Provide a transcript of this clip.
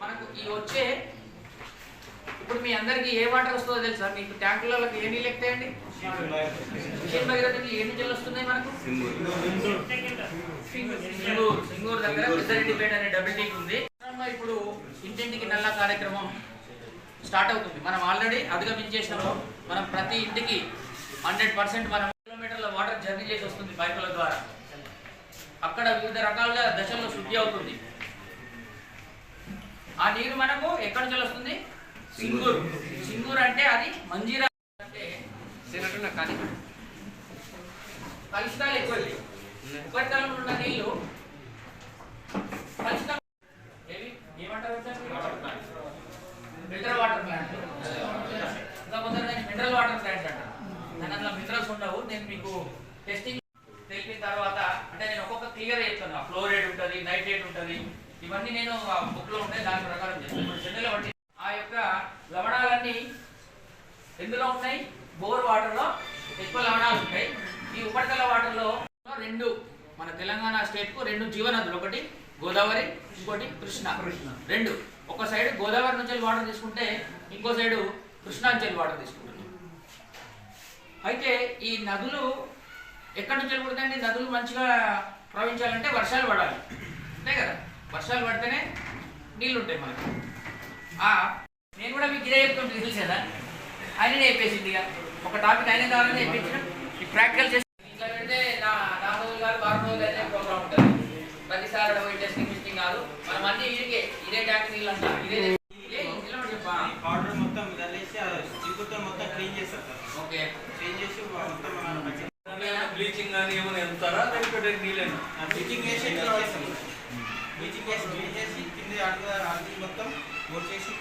మనకు ఈ వచ్చే ఇప్పుడు మీ అందరికి ఏ వాటర్ వస్తుందో తెలుసా? మీకు ట్యాంకులకి ఏ నీళ్ళు ఎక్కుతాయండి? మిషన్ భగీరథ నుంచి ఏ నీళ్ళు వస్తున్నాయి మనకు? సింగూర్. సింగూర్. దగ్గర పెద్దరెడ్డిపేట అనే డబుల్ టీక్ ఉంది. ఇప్పుడు ఇంటింటికి నల్ల కార్యక్రమం స్టార్ట్ అవుతుంది. మనం ఆల్రెడీ అధిగమించేసినాము మనం ప్రతి ఇంటికి హండ్రెడ్ పర్సెంట్ మనం కిలోమీటర్ల వాటర్ జర్నీ చేసి వస్తుంది పైపుల ద్వారా. అక్కడ వివిధ రకాలుగా దశల్లో శుద్ధి అవుతుంది. ఆ నీరు మనకు ఎక్కడి నుంచి వస్తుంది? సింగూర్. సింగూర్ అంటే అది మంజీరా అంటే కానీ. కలుషితాలు ఎక్కువ. ఉపరితలంలో ఉన్న నీళ్ళు కలుషితం ఏమంటారు వాటర్ ప్లాంట్ ఇంకా కొందరు దాన్ని మినరల్ వాటర్ ప్లాంట్ అంటారు. దాని అందులో మినరల్స్ ఉండవు. నేను మీకు టెస్టింగ్ తెలిపిన తర్వాత అంటే నేను ఒక్కొక్క క్లియర్ చెప్తాను. ఫ్లోరైడ్ ఉంటుంది నైట్రేట్ ఉంటుంది. ఇవన్నీ నేను ఆ బుక్లో ఉంటాయి దాని ప్రకారం చెప్తాను చెన్నైలో ఆ యొక్క లవణాలన్నీ ఎందులో ఉన్నాయి? బోర్ వాటర్లో ఎక్కువ లవణాలు ఉంటాయి. ఈ ఉపరితల వాటర్లో రెండు మన తెలంగాణ స్టేట్కు రెండు జీవనదులు. ఒకటి గోదావరి ఇంకోటి కృష్ణ. రెండు. ఒక సైడ్ గోదావరి నుంచి వాటర్ తీసుకుంటే ఇంకో సైడ్ కృష్ణా నుంచి వెళ్ళి వాటర్ తీసుకుంటుంది. అయితే ఈ నదులు ఎక్కడి నుంచి వెళ్ళి పుడతాయండి? నదులు మంచిగా ప్రవహించాలంటే వర్షాలు పడాలి. వర్షాలు పడితేనే నీళ్ళు ఉంటాయి మనకి నేను కూడా మీకు ఇదే చెప్తుంటే తెలిసేదా ఆయననే చెప్పేసింది ఇక. ఒక టాపిక్ ఆయన ద్వారా చెప్పించిన. ఈ ప్రాక్టికల్ చేసి ఇట్లా పెడితే నా నా రోజులు కాదు వారం రోజులు అయితే ప్రోగ్రామ్ ఉంటుంది. ప్రతిసారి పోయి టెస్టింగ్ టెస్టింగ్ కాదు. మనం అన్ని ఇదికే ఇదే ట్యాంక్ నీళ్ళు అంటాం ఇదే పౌడర్ మొత్తం చల్లేసి జిగుతో మొత్తం క్లీన్ చేస్తారు సార్. ఓకే. క్లీన్ చేసి మొత్తం బ్లీచింగ్ కానీ ఏమైనా వెళ్తారా? లేకపోతే నీళ్ళేనా? బ్లీచింగ్ వేసి క్లీన్ बीजेपी बीजेपी कि मतलब वोटेसी